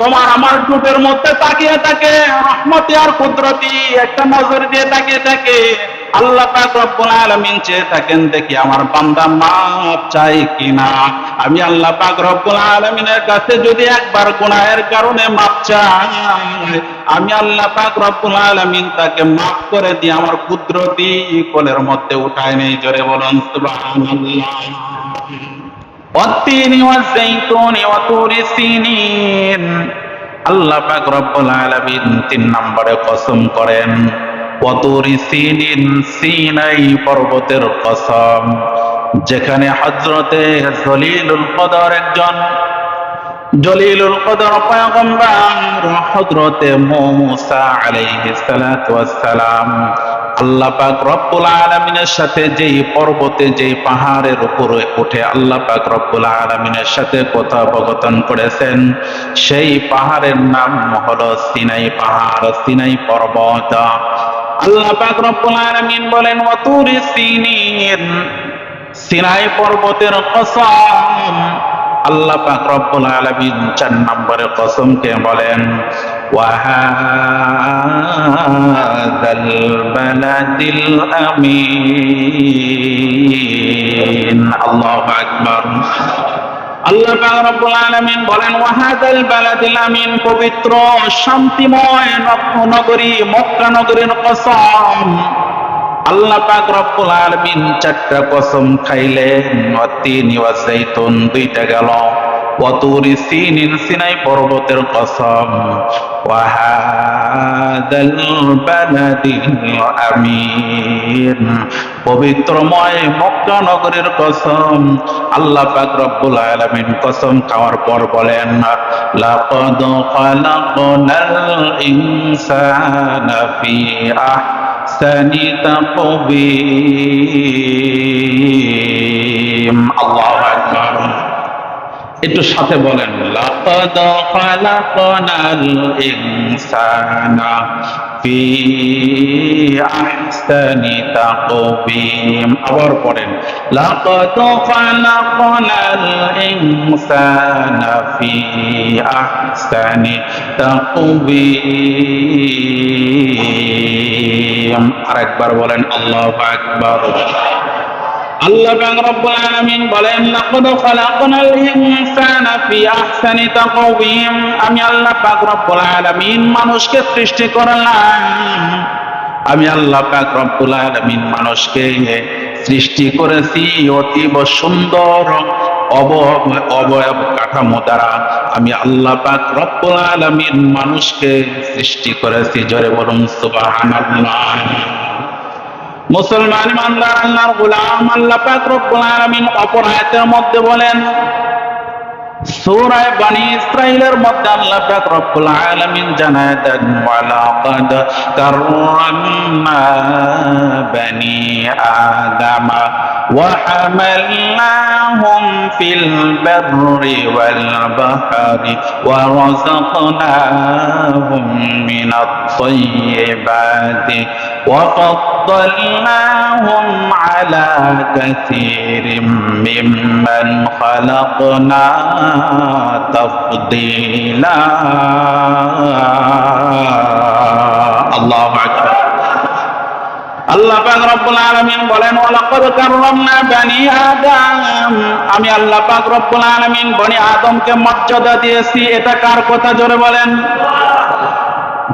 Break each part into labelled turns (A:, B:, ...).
A: তোমার আমার টুটের মধ্যে তাকিয়ে থাকে, রহমতি আর কুদরতি একটা নজর দিয়ে তাকিয়ে থাকে। আল্লাহ চেয়ে থাকেন, দেখি আমার বান্দা মাপ চাই কিনা। আমি আল্লাহ পাক রব্বুল আলামিনের কাছে যদি একবার গুনাহের কারণে মাপ চাই, আমি আল্লাহ পাক আলামিন তাকে মাফ করে দিয়ে আমার কুদরতি কোলের মধ্যে উঠায় নেই। জোরে বলুন والتين والزيتون وطور سينين আল্লাহ পাক রব্বুল আলামিন তিন নম্বরে কসম করেন ওয়াতুরি সিনিন সিনাই পর্বতের কসম যেখানে হযরতে জলিলুল কদর একজন জলিলুল কদর পয়গম্বর হযরতে মুসা আলাইহিস সালাতু ওয়াস সালাম আল্লাহ পাক রব্বুল আলামিনের সাথে যেই পর্বতে, যেই পাহাড়ের উপরে উঠে আল্লাহ পাক রব্বুল আলামিনের সাথে কথোপকথন করেছেন, সেই পাহাড়ের নাম হলো সিনাই পাহাড়, সিনাই পর্বত। আল্লাহ পাক রব্বুল আলামিন বলেন ওয়াতুরি সিনিন, সিনাই পর্বতের কসম। আল্লাহ পাক রব্বুল আলামিন চার নম্বরে কসমকে বলেন ওয়াহাদাল বালাদিল আমিন আল্লাহু আকবার আল্লাহ রব্বুল আলামিন বলেন ওয়াহাদাল বালাদিল আমিন পবিত্র, শান্তিময় নগরী, মক্কা নগরীর কসম। আল্লাহ পাক রব্বুল আলামিন চারটা কসম খাইলেন। তিন ওয়াজাইতুন দুইটা গেল। ওয়াতুরি সিনিন, সিনাই পর্বতের কসম। ওয়াহাদাল বালাদিল আমিন পবিত্রময় মক্কা নগরের কসম, আল্লাহ পাক রব্বুল আলামিন কসম খাওয়ার পর বলেন, লাকাদ খালাকনাল ইনসানা ফি আহ আহসানি তাকবীম আল্লাহু আকবার। একটু সাথে বলেন, লাকাদ খালাকনাল ইনসানা ফি আহসানি তাকবীম আবার পড়েন, লাকাদ খালাকনাল ইনসানা ফি আহসানি আরেকবার বলেন, আল্লাহু আকবার। আল্লাহ রব্বুল আলামিন বলেন, লাকাদ খালাকনাল ইনসানা ফি আহসানি তাকওয়িম। আমি আল্লাহ পাক রব্বুল আলামিন মানুষকে সৃষ্টি করলাম। আমি আল্লাহ পাক রব্বুল আলামিন মানুষকে সৃষ্টি করেছি অতীব সুন্দর অবয়ব কাঠামো দ্বারা। আমি আল্লাহ পাক রব্বুল আলামিন মানুষকে সৃষ্টি করেছি, জোরে বলুন সুবহানাল্লাহ। মুসলমান ইমানদার আল্লাহর গোলাম আল্লাহ পাক রব্বুল আলামিন অপর আয়াতের মধ্যে বলেন সূরা বনি ইসরাইলের মধ্যে আল্লাহ পাক রব্বুল আলামিন জানায় দেন ওয়ালাকাদ কাররামনা বনি আদম وحملناهم في البر والبحر ورزقناهم من الطيبات وفضلناهم على كثير ممن خلقنا تفضيلا. الله أكبر. আল্লাহ আমি আল্লাহ রব্বুল আলামিন বনি আদমকে মর্যাদা দিয়েছি। এটা কার কথা জোরে বলেন?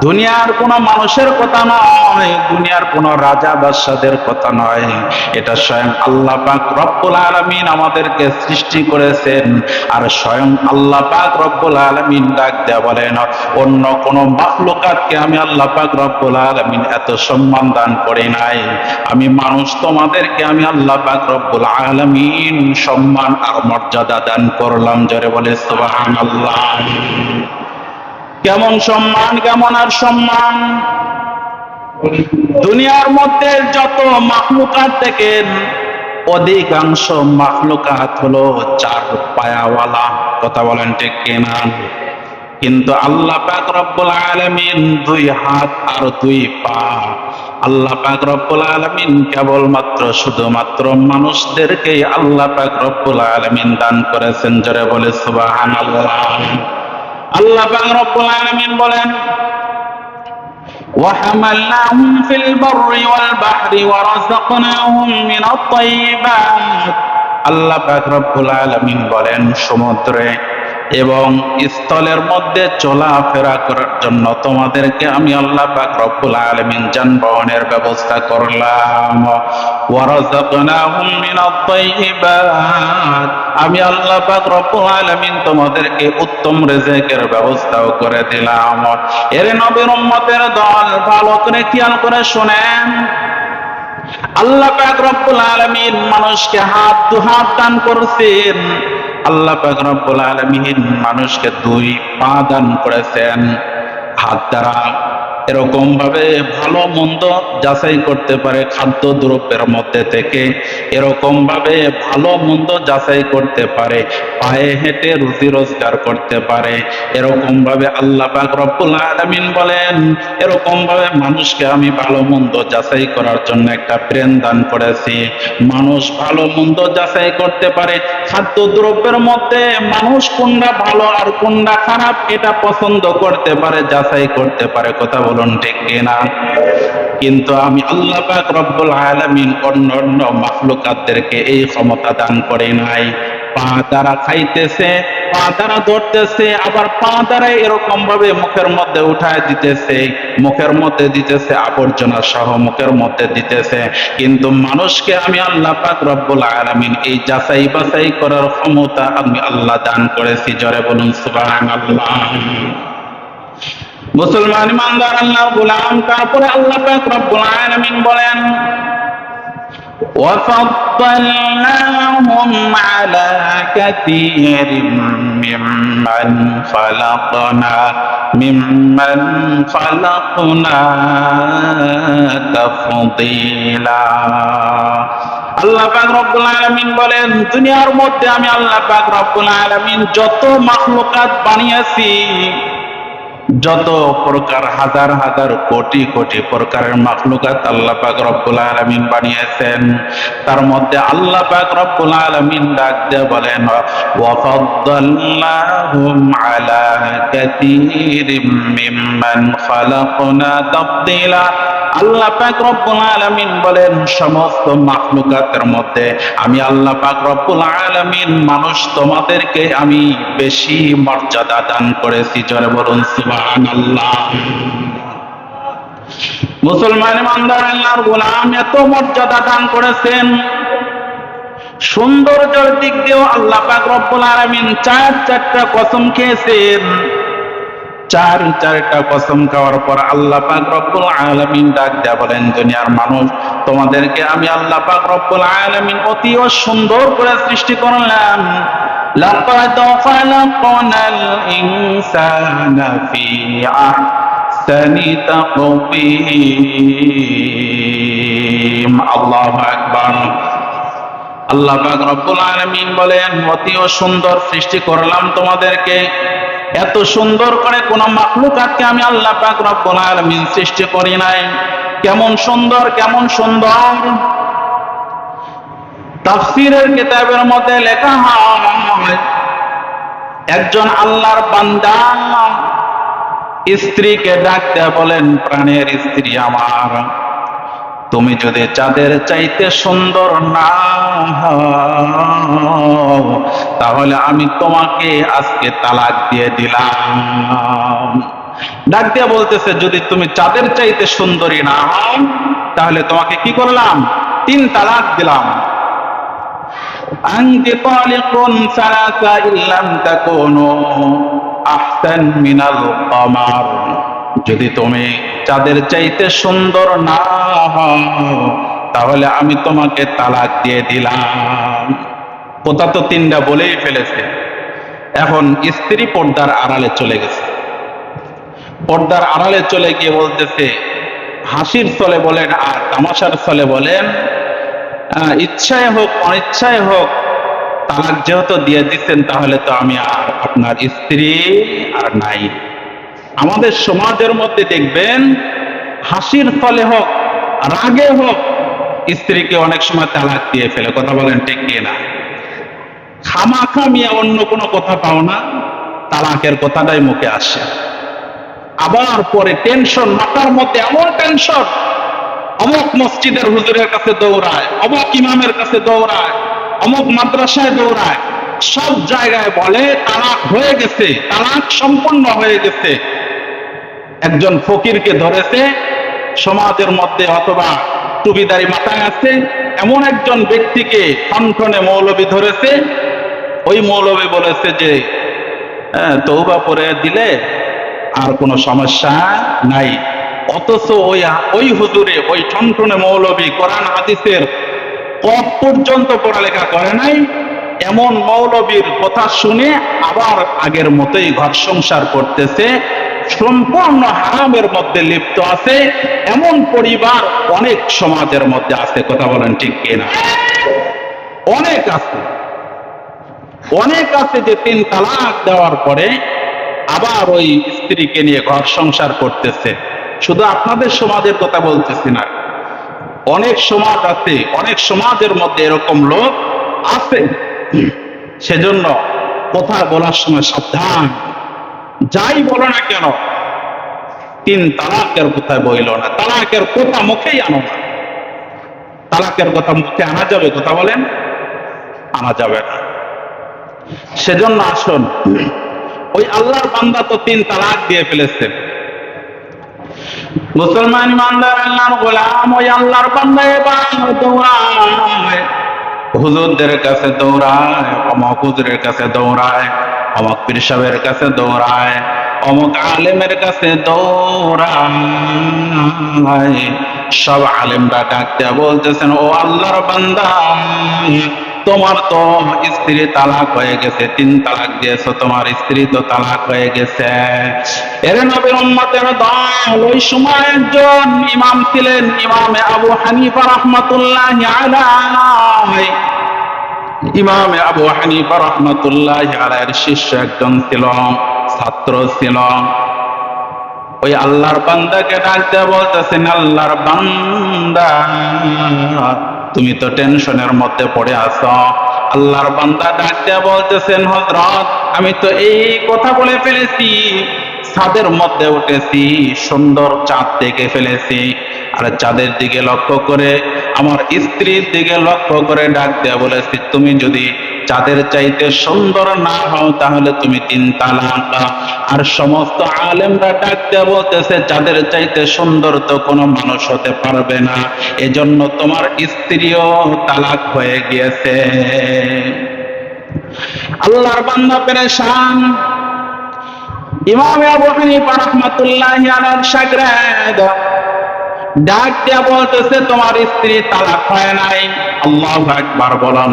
A: দুনিয়ার কোন মানুষের কথা নয়, দুনিয়ার কোন রাজা বাদশাদের কথা নয়। এটা স্বয়ং আল্লাহ পাক রব্বুল আলামিন আমাদেরকে সৃষ্টি করেছেন। আর স্বয়ং আল্লাহ পাক রব্বুল আলামিন ডাক দেয়া বলেন অন্য কোন মাখলুকাতকে আমি আল্লাহ পাক রব্বুল আলামিন এত সম্মান দান করি নাই। আমি মানুষ তোমাদেরকে আমি আল্লাহ পাক রব্বুল আলামিন সম্মান আর মর্যাদা দান করলাম। জোরে বলে, সুবহানাল্লাহ। কেমন সম্মান, কেমন আর সম্মান? দুনিয়ার মধ্যে যত মাখলুকাত দেখেন, অধিকাংশ মাখলুকাত হলো চার পায়াওয়ালা। কথা বলেন ঠিক কিনা? কিন্তু আল্লাহ পাক রব্বুল আলামিন দুই হাত আর দুই পা। আল্লাহ পাক রব্বুল আলামিন কেবলমাত্র শুধুমাত্র মানুষদেরকেই আল্লাহ পাক রব্বুল আলামিন দান করেছেন, জোরে বলে সুবহানাল্লাহ। আল্লাহ পাক রব্বুল আলামিন বলেন وحملناهم في البر والبحر ورزقناهم من الطيبات আল্লাহ পাক রব্বুল আলামিন বলেন সমুদ্রে এবং স্থলের মধ্যে চলাফেরা করার জন্য তোমাদেরকে আমি আল্লাহ পাক রব্বুল আলামিন যানবাহনের ব্যবস্থা করলাম। ওয়ারাযাকনাহুম আমি আল্লাহ পাক রব্বুল আলামিন তোমাদেরকে উত্তম রিজিকের ব্যবস্থাও করে দিলাম। এর নবীর উম্মতের দল ভালো করে খেয়াল করে শুনেন। আল্লাহ পাক রব্বুল আলামিন মানুষকে হাত দু হাত দান করছেন। আল্লাহ পাক রব্বুল আলামিন মানুষকে দুই পা দান করেছেন। হাত দ্বারা এরকম ভাবে ভালো মন্দ যাচাই করতে পারে খাদ্য দ্রব্যের মধ্যে থেকে। এরকম ভাবে ভালো মন্দ যাচাই করতে পারে, পায়ে হেঁটে রুজি রোজগার করতে পারে। এরকম ভাবে আল্লাহ রব্বুল আলামিন বলেন এরকম ভাবে মানুষকে আমি ভালো মন্দ যাচাই করার জন্য একটা ব্রেন দান করেছি। মানুষ ভালো মন্দ যাচাই করতে পারে খাদ্য দ্রব্যের মধ্যে, মানুষ কোনটা ভালো আর কোনটা খারাপ এটা পছন্দ করতে পারে, যাচাই করতে পারে। কথা বলুন ঠিক কিনা? কিন্তু আমি আল্লাহ রব্বুল আলামিন অন্য অন্য মাখলুকাতদেরকে এই ক্ষমতা দান করে নাই। পা দ্বারা খাইতেছে, পা দ্বারা ধরতেছে, আবার পা দ্বারা এরকম ভাবে মুখের মধ্যে উঠায় দিতেছে, মুখের মধ্যে দিতেছে, আবর্জনা সহ মুখের মধ্যে দিতেছে। কিন্তু মানুষকে আমি আল্লাহ পাক রব্বুল আলামিন এই যাচাই বাছাই করার ক্ষমতা আমি আল্লাহ দান করেছি। জরে বলুন সুবহানাল্লাহ। মুসলমান ইমানদার আল্লাহ গোলাম তারপরে আল্লাহ পাক রব্বুল আলামিন বলেন وفضلناهم على كثير ممن خلقنا ممن خلقنا تفضيلا আল্লাহ পাক রব্বুল আলামিন বলেন দুনিয়ার মধ্যে আমি আল্লাহ পাক রব্বুল আলামিন যত মাখলুকাত বানিয়েছি যত প্রকার হাজার হাজার কোটি কোটি প্রকারের মাখলুকাত আল্লাহ পাক রব্বুল আলামিন বানিয়েছেন, তার মধ্যে আল্লাহ পাক রব্বুল আলামিন ডাক দিয়ে বলেন ওয়াফাদ্দালনাহুম আলা কাসীরিম মিম্মান খালাকনা তাফদীলা। আল্লাহ পাক রব্বুল আলামিন বলেন, সমস্ত মাখলুকাতের মধ্যে আমি আল্লাহ পাক রব্বুল আলামিন, মানুষ তোমাদেরকে আমি বেশি মর্যাদা দান করেছি। জরে বলুন মুসলমান ইমানদার আল্লাহর গোলাম এত মর্যাদা দান করেছেন। সৌন্দর্যের দিক দিয়েও আল্লাহ পাক রব্বুল আলামিন চার চারটা কসম খেয়েছেন। চার চারটা কসম খাওয়ার পর আল্লাহ পাক রব্বুল আলামিন ডাক দেয়া বলেন দুনিয়ার মানুষ তোমাদেরকে আমি আল্লাহ পাক রব্বুল আলামিন অতি সুন্দর করে সৃষ্টি করলাম لقد خلقنا الإنسان في أحسن تقويم الله أكبر আল্লাহ পাক রব্বুল আলামিন বলেন অতি সুন্দর সৃষ্টি করলাম তোমাদেরকে এত সুন্দর করে কোন মাখলুকাতকে আমি আল্লাহ পাক রব্বুল আলামিন সৃষ্টি করি নাই। কেমন সুন্দর কেমন সুন্দর। তাফসীরের কিতাবের মধ্যে লেখা হয়, একজন আল্লাহর বান্দা, স্ত্রীকে ডাকতে বলেন, প্রাণের স্ত্রী আমার। তুমি যদি চাঁদের চাইতে সুন্দর না হও তাহলে আমি তোমাকে আজকে তালাক দিয়ে দিলাম ডাক দিয়া বলতেছে যদি তুমি চাঁদের চাইতে সুন্দরী না হও তাহলে তোমাকে কি করলাম তিন তালাক দিলাম أنت طالق ثلاثة إن لم تكونوا أحسن من القمر যদি তুমি চাঁদের চাইতে সুন্দর না তাহলে আমি তোমাকে তালাক দিয়ে দিলাম। কথা তো তিনটা বলেই ফেলেছে। এখন স্ত্রী পর্দার আড়ালে চলে গেছে। পর্দার আড়ালে চলে গিয়ে বলতেছে, হাসির চলে বলেন আর তামাশার চলে বলেন ইচ্ছায় হোক, অনিচ্ছায় হোক, তালাক যেহেতু দিয়ে দিচ্ছেন, তাহলে তো আমি আর আপনার স্ত্রী আর নাই। আমাদের সমাজের মধ্যে দেখবেন, হাসির ফলে হোক, রাগে হোক, স্ত্রীকে অনেক সময় তালাক দিয়ে ফেলে। কথা বলেন ঠিক না খামাখামিয়া অন্য কোনো কথা পাও না, তালাকের কথাটাই মুখে আসে। আবার পরে টেনশন মাথার মধ্যে এমন টেনশন অমুক মসজিদের হুজুরের কাছে দৌড়ায়, অমুক ইমামের কাছে দৌড়ায়, অমুক মাদ্রাসায় দৌড়ায়, সব জায়গায় বলে, তালাক হয়ে গেছে, তালাক সম্পূর্ণ হয়ে গেছে। একজন ফকিরকে ধরেছে, সমাজের মধ্যে অথবা টুপিদারি মাথায় আছে, এমন একজন ব্যক্তিকে ঠনঠনে মৌলবী ধরেছে, ওই মৌলবী বলেছে যে তৌবা করে দিলে আর কোনো সমস্যা নাই। অথচ ওই ওই হুজুরে, ওই ঠনঠনে মৌলবী কোরআন, হাদিসের কত পর্যন্ত পড়ালেখা করে নাই, এমন মৌলবীর কথা শুনে আবার আগের মতোই ঘর সংসার করতেছে সম্পূর্ণ হারামের মধ্যে লিপ্ত আছে, এমন পরিবার অনেক সমাজের মধ্যে আছে, কথা বলেন ঠিক কিনা? অনেক আছে। অনেক আছে যে তিন তালাক দেওয়ার পরে আবার ওই স্ত্রীকে নিয়ে ঘর সংসার করতেছে। শুধু আপনাদের সমাজের কথা বলতেছি না, অনেক সমাজ আছে, অনেক সমাজের মধ্যে এরকম লোক আছে। সেজন্য কথা বলার সময় সাবধান। যাই বলো না কেন, তিন তালাকের কোথায় বইল না, তালাকের কথা মুখেই আনো না। তালাকের কথা মুখে আনা যাবে, কথা বলেন, আনা যাবে না। সেজন্য আসুন, ওই আল্লাহর বান্দা তো তিন তালাক দিয়ে ফেলেছেন মুসলমান ইমানদার আল্লাহর গোলাম, ওই আল্লাহর বান্দা এবার হুজুরদের কাছে দৌড়ায়, অমক হুজুরের কাছে দৌড়ায়, অমক পীর সাহেবের কাছে দৌড়ায়, অমক আলেমের কাছে দৌড়ায়। সব আলেমরা ডাকতে বলতেছেন, ও আল্লাহর বান্দা তোমার তো স্ত্রী তালাক হয়ে গেছে, তিন তালাক দিয়েছ, তোমার স্ত্রী তো তালাক হয়ে গেছে। এর নবীর উম্মতের দল, ওই সময় একজন ইমাম ছিলেন ইমামে আবু হানিফা রহমাতুল্লাহ আলাই ইমামে আবু হানিফা রহমাতুল্লাহ আলাইয়ের শিষ্য একজন ছিল, ছাত্র ছিল। ওই আল্লাহর বান্দাকে ডাকতে বলতেছেন, আল্লাহর বান্দা। তুমি তো টেনশনের মধ্যে পড়ে আস আল্লাহর বান্দা ডাকতে বলতেছেন হজরত আমি তো এই কথা বলে ফেলেছি, ছাদের মধ্যে উঠেছি, সুন্দর চাঁদ দেখে ফেলেছি। আর চাঁদের দিকে লক্ষ্য করে, আমার স্ত্রীর দিকে লক্ষ্য করে ডাক দেয়া বলেছি, তুমি যদি চাঁদের চাইতে সুন্দর না হও, তাহলে তুমি তিন তালাক আর সমস্ত আলেমরা ডাক দেয়া বলতেছে, চাঁদের চাইতে সুন্দর তো কোনো মানুষ হতে পারবে না। এজন্য তোমার স্ত্রীও তালাক হয়ে গিয়েছে। আল্লাহর বান্দা পেরেশান। ইমাম আবু হানিফা রাহমাতুল্লাহি আলাইহির শাগরাদ ডাক দিয়া বলতেছে, তোমার স্ত্রী তালাক হয় নাই। আল্লাহু আকবার বলেন।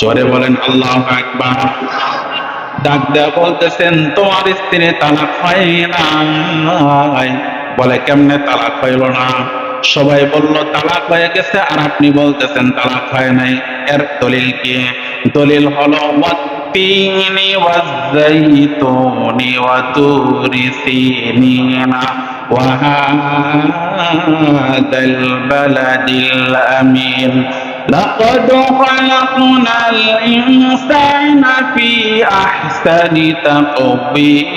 A: জোরে বলেন আল্লাহু আকবার ডাক দেয়া বলতেছেন তোমার স্ত্রী তালাক হয় নাই বলে কেমনে তালাক হইল না সবাই বলল তালাক হয়ে গেছে আর আপনি বলতেছেন তালাক হয় নাই এর দলিল কি দলিল হলো والتين والزيتون وتور سينين وهذا البلد الأمين لقد خلقنا الإنسان في أحسن تقويم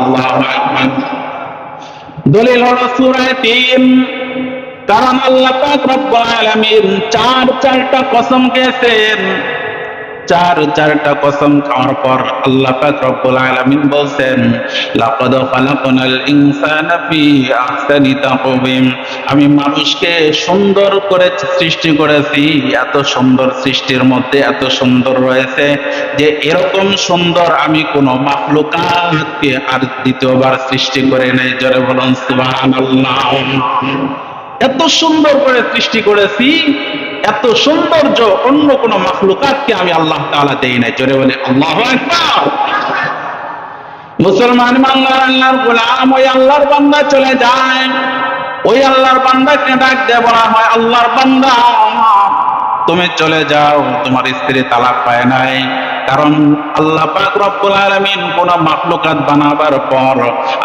A: الله أكبر দলিল হলো সূরা তিন কারণ আল্লাহ পাক রব্বুল আলামিন চার চারটা কসম খেয়েছেন চার, চারটা কসম খাওয়ার পর আল্লাহ পাক রব্বুল আলামিন বলছেন, লাকাদ খালাকনাল ইনসানা ফি আহসানি তাকওয়িম। আমি মানুষকে সুন্দর করে সৃষ্টি করেছি, এত সুন্দর সৃষ্টির মধ্যে এত সুন্দর রয়েছে যে এরকম সুন্দর আমি কোনো মাখলুকাতকে আর দ্বিতীয়বার সৃষ্টি করে নাই। জোরে বলুন, সুবহানাল্লাহ। এত সুন্দর করে সৃষ্টি করেছি, এত সৌন্দর্য অন্য কোন মাখলুকাতকে আমি আল্লাহ তালা দেই নাই। জোরে বলে আল্লাহ মুসলমান বাংলার আল্লাহর গোলাম, ওই আল্লাহর বান্দা চলে যায়। ওই আল্লাহর বান্দাকে ডাক দিয়ে বলা হয়, আল্লাহর বান্দা, তুমি চলে যাও, তোমার স্ত্রী তালাক পায় নাই। কারণ আল্লাহ পাক রব্বুল আলামিন কোন মাখলুকাত বানাবার পর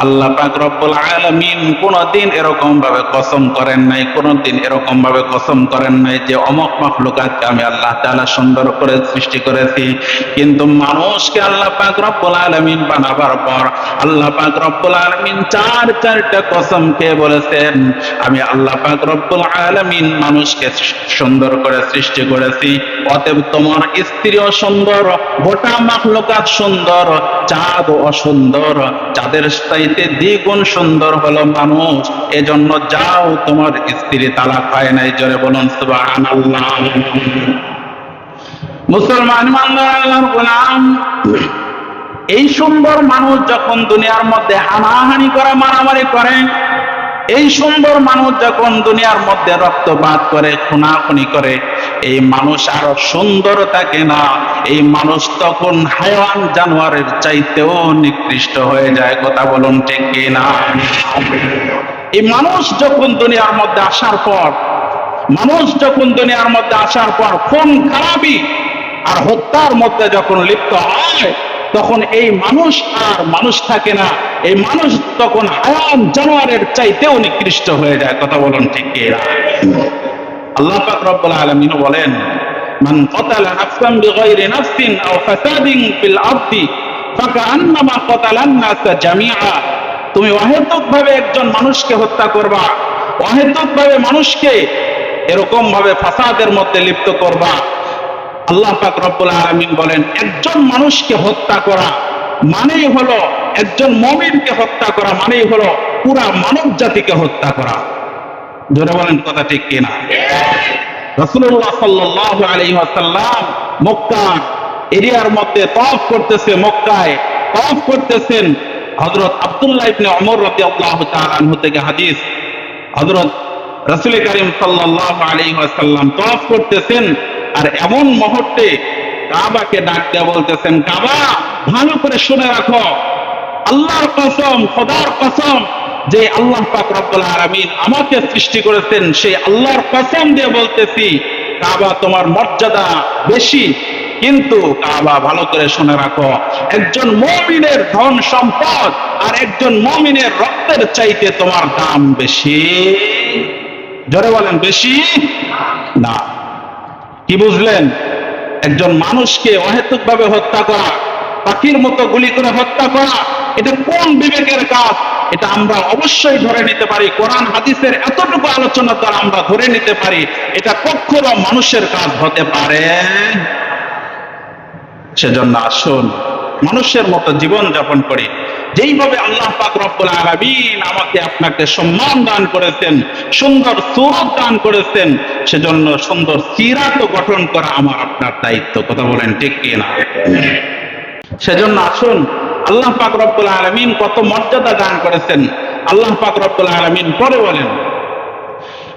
A: আল্লাহ পাক রব্বুল আলামিন কোনদিন এরকম ভাবে কসম করেন নাই, কোনদিন এরকম ভাবে কসম করেন নাই যে অমক মাখলুকাতকে আমি আল্লাহ তাআলা সুন্দর করে সৃষ্টি করেছি। কিন্তু মানুষকে আল্লাহ পাক রব্বুল আলামিন বানাবার পর আল্লাহ পাক রব্বুল আলামিন চার চারটা কসম খেয়ে বলেছেন, আমি আল্লাহ পাক রব্বুল আলামিন মানুষকে সুন্দর করে সৃষ্টি করেছি, অতএব তোমার স্ত্রীও সুন্দর গোটা মাখলুকাত সুন্দর, চাঁদ অসুন্দর। চাঁদের চাইতে দ্বিগুণ সুন্দর হলো মানুষ, এজন্য যাও তোমার স্ত্রী তালাক হয় নাই। জোরে বলুন, সুবহানাল্লাহ। মুসলমান আল্লাহর গোলাম, এই সুন্দর মানুষ যখন দুনিয়ার মধ্যে হানাহানি করে, মারামারি করে এই সুন্দর মানুষ যখন দুনিয়ার মধ্যে রক্তপাত করে, খুনাখুনি করে, এই মানুষ আরও সুন্দর থাকে না। এই মানুষ তখন হায়ান জানোয়ারের চাইতেও নিকৃষ্ট হয়ে যায়। কথা বলুন ঠিক না এই মানুষ যখন দুনিয়ার মধ্যে আসার পর, মানুষ যখন দুনিয়ার মধ্যে আসার পর খুন, খারাপি আর হত্যার মধ্যে যখন লিপ্ত হয় তখন এই মানুষ আর মানুষ থাকে না। এই মানুষ তখন হায়ান জানোয়ারের চাইতেও নিকৃষ্ট হয়ে যায়। কথা বলুন ঠিক আল্লাহ পাক রব্বুল আলামিন বলেন, মান ক্বাতালা নাফসান বিগাইরি নাফসিন আও ফাসাদিন ফিল আরদি ফাকান্নামা ক্বাতালান নাস জামিআ। তুমি অহেতুক ভাবে একজন মানুষকে হত্যা করবা অহেতুক ভাবে মানুষকে এরকম ভাবে ফাসাদের মধ্যে লিপ্ত করবা। আল্লাহ পাক রব্বুল আলামিন বলেন, একজন মানুষকে হত্যা করা মানেই হলো একজন মমিনকে হত্যা করা, মানেই হলো পুরা মানব জাতিকে হত্যা করা। জোরে বলেন কথা ঠিক কিনা? রাসূলুল্লাহ সাল্লাল্লাহু আলাইহি ওয়াসাল্লাম মক্কা এরিয়ার মধ্যে তওয়াফ করতেছে, মক্কায় তওয়াফ করতেছেন হযরত আব্দুল্লাহ তাআলা আনহু থেকে হাদিস। হযরত রাসূল করিম ওয়াসাল্লাম তওয়াফ করতেছেন আর এমন মুহূর্তে কাবাকে ডাক দিয়ে বলতেছেন, কাবা, ভালো করে শুনে রাখো। আল্লাহর কসম, খোদার কসম যে আল্লাহ পাক আমাকে সৃষ্টি করেছেন, সেই আল্লাহর কসম দিয়ে বলতেছি, কাবা তোমার মর্যাদা বেশি, কিন্তু কাবা ভালো করে শুনে রাখো। একজন মমিনের ধন সম্পদ আর একজন মমিনের রক্তের চাইতে তোমার দাম বেশি। জোরে বলেন, বেশি? না। কি বুঝলেন? একজন মানুষকে অহেতুক ভাবে হত্যা করা, পাখির মতো গুলি করে হত্যা করা, এটা কোন বিবেকের কাজ? এটা আমরা অবশ্যই ধরে নিতে পারি। কোরআন, হাদিসের এতটুকু আলোচনা দ্বারা আমরা ধরে নিতে পারি, এটা কখনো মানুষের কাজ হতে পারে। সেজন্য আসুন মানুষের মতো জীবন যাপন করি। যেইভাবে আল্লাহ পাক রব্বুল আলামিন আমাকে আপনাকে সম্মান দান করেছেন, সুন্দর সুরত দান করেছেন, সেজন্য সুন্দর সিরাত গঠন করা আমার আপনার দায়িত্ব। কথা বলেন ঠিক কি না? সেজন্য আসুন, আল্লাহ পাক রব্বুল আলামিন কত মর্যাদা দান করেছেন। আল্লাহ পাক রব্বুল আলামিন পরে বলেন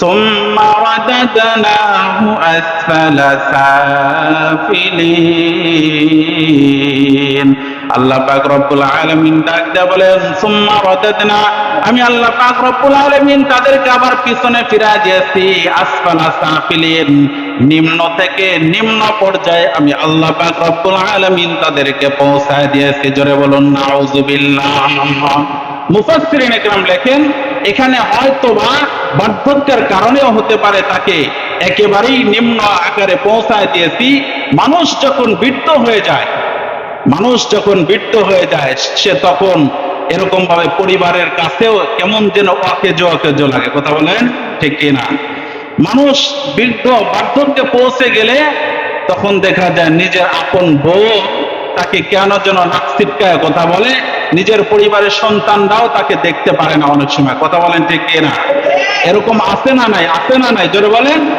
A: ثم رددناه أسفل سافلين আল্লাহ পাক রব্বুল আলামিন ডাক দেয়া বলেন সুম্মা রাদাদনা আমি আল্লাহ পাক রব্বুল আলামিন তাদেরকে আবার পিছনে ফিরা দিয়েছি আসফালা সাফিলিন নিম্ন থেকে নিম্ন পর্যায়ে আমি আল্লাহ পাক রব্বুল আলামিন তাদেরকে পৌঁছায় দিয়েছি জোরে বলুন নাউজুবিল্লাহ মুফাসসিরিন একরাম লেখেন এখানে হয়তো বা বার্ধক্যের কারণেও হতে পারে তাকে। একেবারেই নিম্ন আকারে পৌঁছায় দিয়েছি। মানুষ যখন বৃদ্ধ হয়ে যায়, মানুষ যখন বৃদ্ধ হয়ে যায়, সে তখন এরকম ভাবে পরিবারের কাছেও কেমন যেন অকেজো অকেজো লাগে, কথা বলেন ঠিক কিনা? মানুষ বৃদ্ধ বার্ধক্যে পৌঁছে গেলে তখন দেখা যায় নিজের আপন বউ তাকে কেন যেন নাক ছিটকায় কথা বলে? নিজের পরিবারের সন্তানরাও তাকে দেখতে পারে না অনেক সময়। কথা বলেন ঠিক কিনা? এরকম আছে না নাই? আছে না নাই? জোরে বলেন।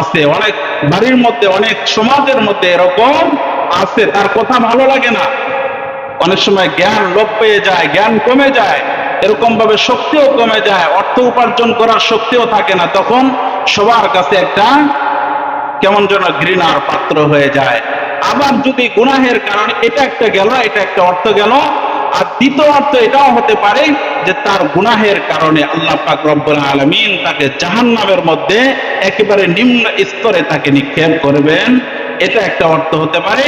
A: আছে। অনেক বাড়ির মধ্যে, অনেক সমাজের মধ্যে এরকম আছে। তার কথা ভালো লাগে না। অনেক সময় জ্ঞান লোপ পেয়ে যায়, জ্ঞান কমে যায় এরকম ভাবে শক্তিও কমে যায়, অর্থ উপার্জন করার শক্তিও থাকে না। তখন সবার কাছে একটা কেমন যেন ঘৃণার পাত্র হয়ে যায়। আবার যদি গুনাহের কারণে এটা একটা গেল, এটা একটা অর্থ গেল, আর দ্বিতীয় অর্থ এটাও হতে পারে যে তার গুনাহের কারণে আল্লাহ পাক রব্বুল আলামিন তাকে জাহান্নামের মধ্যে একেবারে নিম্ন স্তরে তাকে নিক্ষেপ করবেন। এটা একটা অর্থ হতে পারে।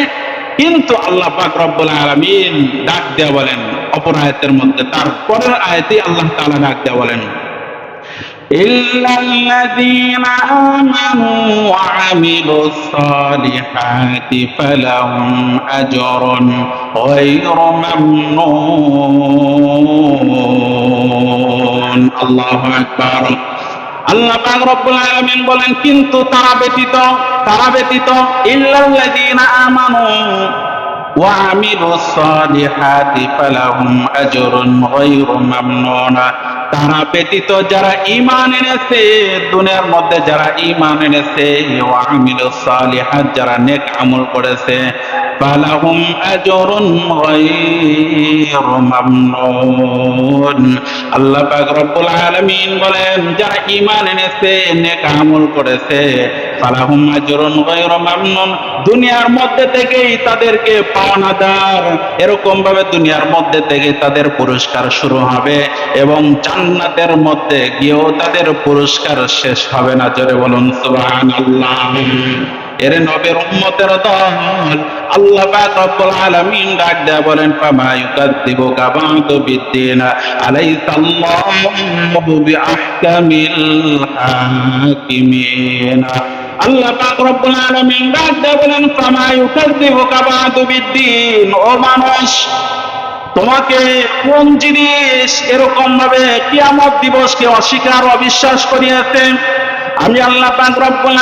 A: কিন্তু আল্লাহ পাক রব্বুল আলামিন ডাক দেওয়া বলেন, অপর মধ্যে তার পরের আয়াতে আল্লাহ তালা ডাক দেওয়া বলেন। إلا الذين آمنوا وعملوا الصالحات فلهم أجر غير ممنون الله أكبر আল্লাহ পাক রব্বুল আলামিন বলেন কিন্তু তারা ব্যতীত তারা ব্যতীত ইল্লাল্লাযীনা আমানু ওয়া আমিলুস সালিহাতি ফালাহুম আজরুন গায়রু মামনুন তারা ব্যতীত যারা ইমান এনেছে দুনিয়ার মধ্যে যারা ইমান এনেছে যারা নেক আমল করেছে ফালাহুম আজরুন গায়রু মামনুন আল্লাহ পাক রব্বুল আলামিন বলেন, যারা ঈমান এনেছে, নেক আমল করেছে, ফালাহুম আজরুন গায়রু মামনুন। দুনিয়ার মধ্যে থেকেই তাদেরকে পাওনাদার। এরকম ভাবে দুনিয়ার মধ্যে থেকে তাদের পুরস্কার শুরু হবে এবং জান্নাতের মধ্যে গিয়েও তাদের পুরস্কার শেষ হবে না। জোরে বলুন, সুবহানাল্লাহ। এর নবের উম্মতের দল। আল্লাহ পাক রব্বুল আলামিন ডাক দেয়া বলেন, ফামা ইউকাদ্দিবুকা বা'দু বিদ্দিন আলাইসা আল্লাহু বিআহকামিল হাকিমিন। আল্লাহ পাক রব্বুল আলামিন ডাক দেয়া বলেন, ফামা ইউকাদ্দিবুকা বা'দু বিদ্দিন। ও মানুষ, তোমাকে কোন জিনিস এরকম ভাবে কিয়ামত দিবসকে অস্বীকার অবিশ্বাস করিয়াছে? আমি আল্লাহ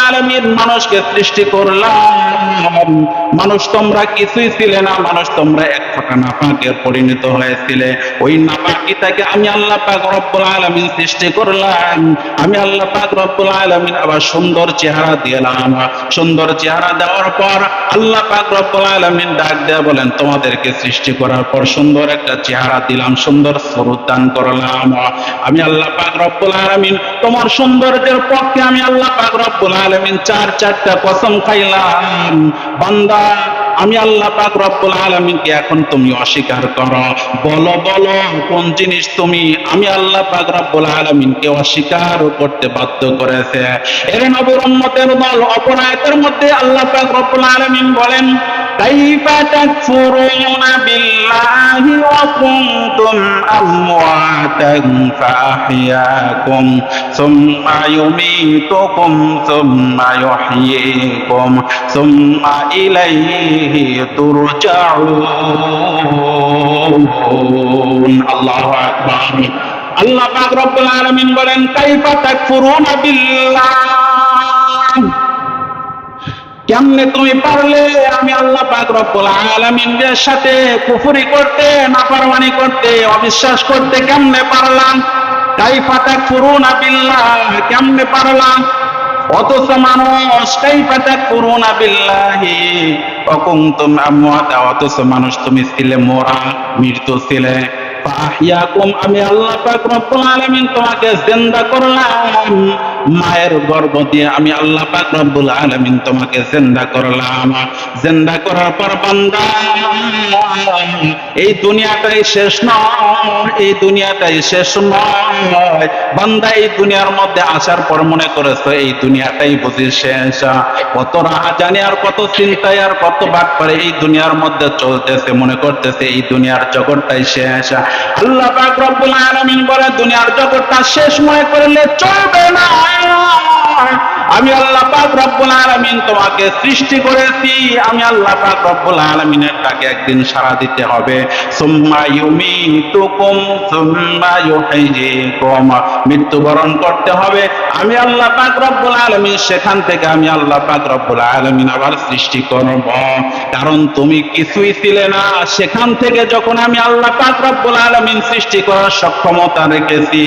A: আলামিন মানুষকে সৃষ্টি করলাম। মানুষ তোমরা কিছুই ছিলে না, মানুষ তোমরা এক ফোঁটা নাপাকে পরিণত হয়েছিলে। ওই নাপাকিটাকে আমি আল্লাহ পাক রব্বুল আলামিন সৃষ্টি করলাম। আমি আল্লাহ পাক রব্বুল আলামিন আবার সুন্দর চেহারা দিলাম সুন্দর চেহারা দেওয়ার পর আল্লাহ পাক রব্বুল আলামিন ডাক দেয়া বলেন, তোমাদেরকে সৃষ্টি করার পর সুন্দর একটা চেহারা দিলাম, সুন্দর স্বরূপ দান করলাম। আমি আল্লাহ পাক রব্বুল আলামিন তোমার সৌন্দর্যের পক্ষে আমি আল্লাহ পাক রব্বুল আলামিন চার চারটা কসম খাইলাম। বান্দা, আমি আল্লাহ পাক রব্বুল আলামিনকে এখন তুমি অস্বীকার করো। বলো বলো, কোন জিনিস তুমি আমি আল্লাহ পাক রব্বুল আলামিনকে অস্বীকার করতে বাধ্য করেছে? এর নবীর উম্মতের দল অপরায়তের মধ্যে আল্লাহ পাক রব্বুল আলামিন বলেন كيف تكفرون بالله وكنتم أمواتا فأحياكم ثم يميتكم ثم يحييكم ثم إليه ترجعون الله أكبر الله أكبر رب العالمين بلن كيف تكفرون بالله কেমনে তুমি পারলে? আমি আল্লাহ পাক সাথে কুফরি করতে, নাফরমানি করতে, অবিশ্বাস করতে কেমনে পারলাম? কাইফা তাকফুরুনা বিল্লাহ, কেমনে পারলাম? অথচ মানুষ কাইফা তাকফুরুনা বিল্লাহি, অকুনতুম আমওয়াতা, অথচ মানুষ তুমি ছিলে মোরা, মৃত্যু ছিলে। আমি আল্লাহ পাক রব্বুল আলামিন তোমাকে জিন্দা করলাম। মায়ের গর্ভ দিয়ে আমি আল্লাহ পাক রব্বুল আলামিন তোমাকে জিন্দা করলাম। জিন্দা করার পর বান্দা, এই দুনিয়াটাই শেষ নয়, এই দুনিয়াটাই শেষ নয়। বান্দা, এই দুনিয়ার মধ্যে আসার পর মনে করেছ, এই দুনিয়াটাই বুঝি শেষ। কত রাহাজানি আর কত চিন্তায় আর কত বাদ পারে, এই দুনিয়ার মধ্যে চলতেছে, মনে করতেছে এই দুনিয়ার জগৎটাই শেষ। আল্লাহ পাক রব্বুল আলামিন বলে, দুনিয়ার জগৎটা শেষ মনে করলে চলবে না। Senhor. আমি আল্লাহ পাক রব্বুল আলামিন তোমাকে সৃষ্টি করেছি। আমি আল্লাহ পাক রব্বুল আলামিনের তাকে একদিন সারা দিতে হবে। সুম্মা ইউমিতুকুম, সুম্মা ইউহয়িকুম মৃত্যুবরণ করতে হবে। আমি আল্লাহ পাক রব্বুল আলামিন, সেখান থেকে আমি আল্লাহ পাক রব্বুল আলামিন আবার সৃষ্টি করব। কারণ তুমি কিছুই ছিলে না। সেখান থেকে যখন আমি আল্লাহ পাক রব্বুল আলামিন সৃষ্টি করার সক্ষমতা রেখেছি,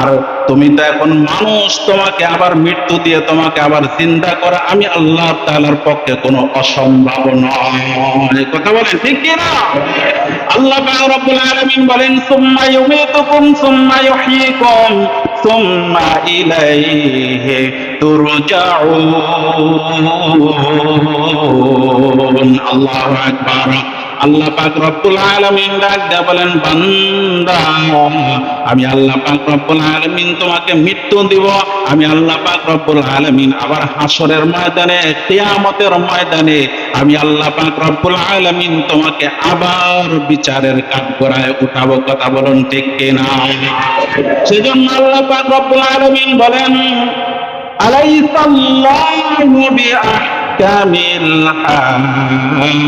A: আর তুমি তো এখন মানুষ, তোমাকে আবার মৃত্যু দিয়ে তোমাকে আবার চিন্তা করা, আমি আল্লাহ তাআলার পক্ষে কোনো অসম্ভব নয়। কথা বলেন, ঠিক কি না? আল্লাহ রব্বুল আলামিন বলেন, সুম্মা ইউমিতুকুম, সুম্মা ইউহয়িকুম সুম্মা ইলাইহি তুরজাউন। আল্লাহু আকবার। আল্লাহ পাক রব্বুল আলামিন ডাক বলেন, বান্দা, আমি আল্লাহ পাক রব্বুল আলামিন তোমাকে মৃত্যু দিব। আমি আল্লাহ পাক রব্বুল আলামিন আবার হাসরের ময়দানে, কিয়ামতের ময়দানে আমি আল্লাহ পাক রব্বুল আলামিন তোমাকে আবার বিচারের কাঠগড়ায় উঠাবো। কথা বলুন ঠিক কিনা? সেজন্য আল্লাহ পাক রব্বুল আলামিন বলেন আলাইসাল্লাহু বিআহকামিল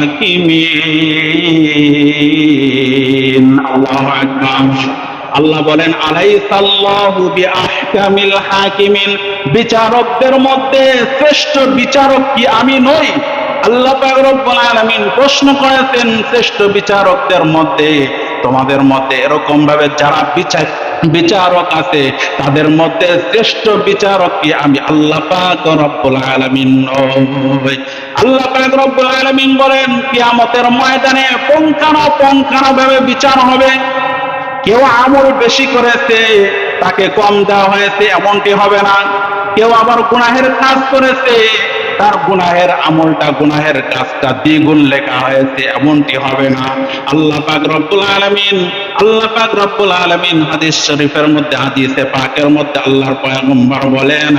A: হাকিমিন আল্লাহু আকবার। আল্লাহ বলেন, আলাইসাল্লাহু বিআহকামিল হাকিমিন। বিচারকদের মধ্যে শ্রেষ্ঠ বিচারক কি আমি নই? আল্লাহ পাক রব্বুল আলামিন প্রশ্ন করেছেন শ্রেষ্ঠ বিচারকদের মধ্যে। তোমাদের মধ্যে এরকম ভাবে যারা বিচার বিচারক আছে, তাদের মধ্যে শ্রেষ্ঠ বিচারক কি আমি? আল্লাহ পাক রব্বুল আলামিন আল্লাহ পাক রব্বুল আলামিন বলেন, কিয়ামতের ময়দানে পঙ্কানো পঙ্কানো ভাবে বিচার হবে। কেউ আমল বেশি করেছে, তাকে কম দেওয়া হয়েছে, এমনটি হবে না। কেউ আবার গুনাহের কাজ করেছে তার গুনাহের আমলটা, গুনাহের কাজটা দ্বিগুণ লেখা হয়েছে, এমনটি হবে না। আল্লাহ পাক রব্বুল আলামিন, আল্লাহ পাক রব্বুল আলামিন হাদিস শরীফের মধ্যে, হাদিসে পাকের মধ্যে আল্লাহর পয়গম্বর বলেন,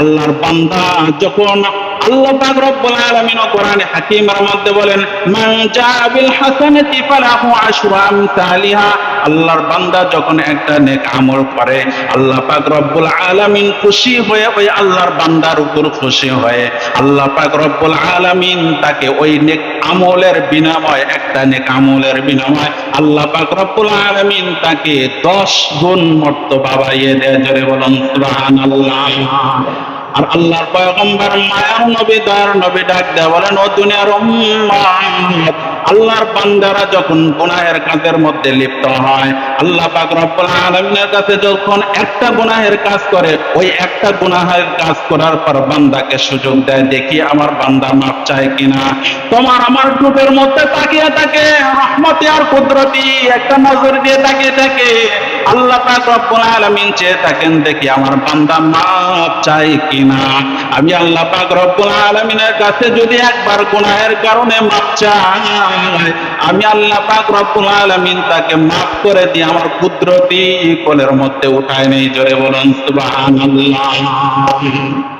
A: আল্লাহর বান্দা যখন আল্লাহ পাক রব্বুল আলামিন তাকে ওই নেক আমলের বিনিময়, একটা নেক আমলের বিনিময় আল্লাহ পাক রব্বুল আলামিন তাকে 10 গুণ মর্তবা বাড়িয়ে দেয় জোরে বলুন আর আল্লাহর পয়গম্বর মায়ার নবী দয়ার নবী ডাক দেয়া বলেন ও দুনিয়ার আল্লাহর বান্দারা যখন গুনাহের কাজের মধ্যে লিপ্ত হয়, আল্লাহ পাক রব্বুল আলামিনের কাছে যখন একটা গুনাহের কাজ করে, ওই একটা গুনাহের কাজ করার পর বান্দাকে সুযোগ দেয়, দেখি আমার বান্দা মাপ চায় কিনা। তোমার আমার টুপের মধ্যে তাকিয়ে থাকে, রহমতে আর কুদরতি, একটা নজর দিয়ে তাকিয়ে থাকে। আল্লাহ পাক রব্বুল আলামিন চেয়ে থাকেন, দেখি আমার বান্দা মাপ চাই কিনা। আমি আল্লাহ পাক রব্বুল আলামিনের কাছে যদি একবার গুনাহের কারণে মাপ চাই আমি আল্লাহ পাক রব্বুল আলামিন তাকে মাফ করে দিয়ে আমার কুদরতি কোলের মধ্যে উঠায় নেই। জোরে বলুন, সুবহানাল্লাহ।